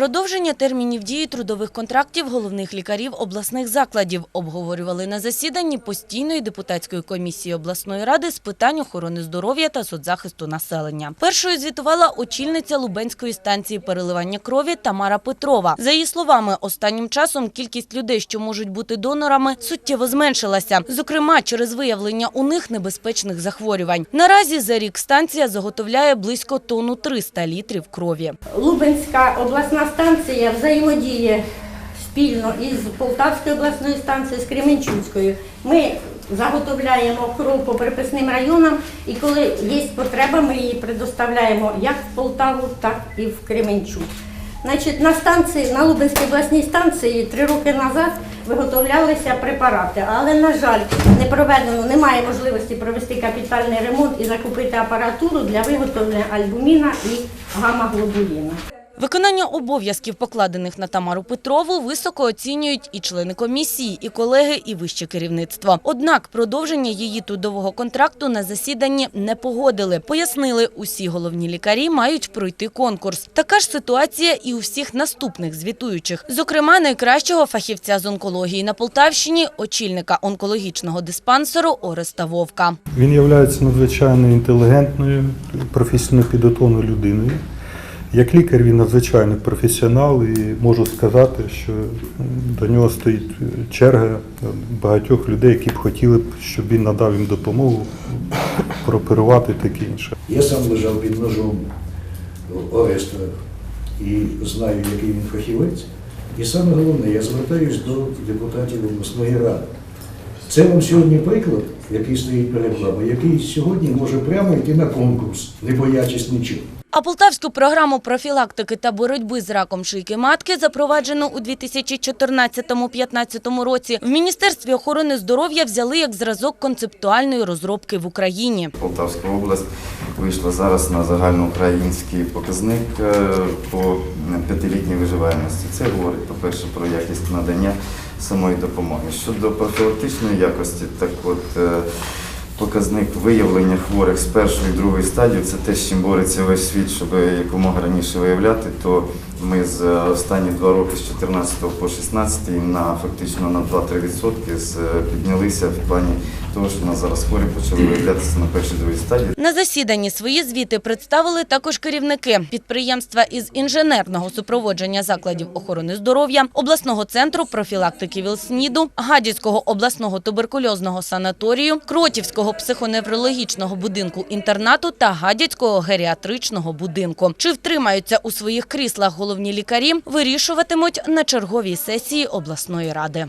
Продовження термінів дії трудових контрактів головних лікарів обласних закладів обговорювали на засіданні постійної депутатської комісії обласної ради з питань охорони здоров'я та соцзахисту населення. Першою звітувала очільниця Лубенської станції переливання крові Тамара Петрова. За її словами, останнім часом кількість людей, що можуть бути донорами, суттєво зменшилася. Зокрема, через виявлення у них небезпечних захворювань. Наразі за рік станція заготовляє близько тонну 300 літрів крові. Лубенська обласна станція взаємодіє спільно із Полтавською обласною станцією, з Кременчуцькою. Ми заготовляємо кров по приписним районам, і коли є потреба, ми її предоставляємо як в Полтаву, так і в Кременчук. Значить, на станції, на Лубенській обласній станції три роки назад виготовлялися препарати, але, на жаль, не проведено, немає можливості провести капітальний ремонт і закупити апаратуру для виготовлення альбуміна і гамма-глобуліна. Виконання обов'язків, покладених на Тамару Петрову, високо оцінюють і члени комісії, і колеги, і вище керівництво. Однак продовження її трудового контракту на засіданні не погодили. Пояснили, усі головні лікарі мають пройти конкурс. Така ж ситуація і у всіх наступних звітуючих. Зокрема, найкращого фахівця з онкології на Полтавщині, очільника онкологічного диспансеру Ореста Вовка. Він є надзвичайно інтелігентною, професійно підготовленою людиною. Як лікар він надзвичайний професіонал і можу сказати, що до нього стоїть черга багатьох людей, які б хотіли, щоб він надав їм допомогу прооперувати таке інше. Я сам лежав під ножом Ореста і знаю, який він фахівець. І саме головне, я звертаюсь до депутатів обласної ради. Це вам сьогодні приклад, який стоїть перед вами, який сьогодні може прямо йти на конкурс, не боячись нічого. А полтавську програму профілактики та боротьби з раком шийки матки, запроваджену у 2014-2015 році, в Міністерстві охорони здоров'я взяли як зразок концептуальної розробки в Україні. Полтавська область вийшла зараз на загальноукраїнський показник е, по п'ятилітній виживаємості. Це говорить, по-перше, про якість надання самої допомоги. Щодо профілактичної якості, так от е, показник виявлення хворих з першої і другої стадії це те, з чим бореться весь світ, щоб якомога раніше виявляти, то ми за останні два роки з 14 по 16 на фактично на 2-3% з- піднялися в плані того, що у нас зараз хворі почали виявлятися на першій другій стадії. На засіданні свої звіти представили також керівники підприємства із інженерного супроводження закладів охорони здоров'я, обласного центру профілактики ВІЛ-СНІДу, Гадяцького обласного туберкульозного санаторію, Кротівського психоневрологічного будинку інтернату та Гадяцького геріатричного будинку. Чи втримаються у своїх кріслах головні лікарі, вирішуватимуть на черговій сесії обласної ради.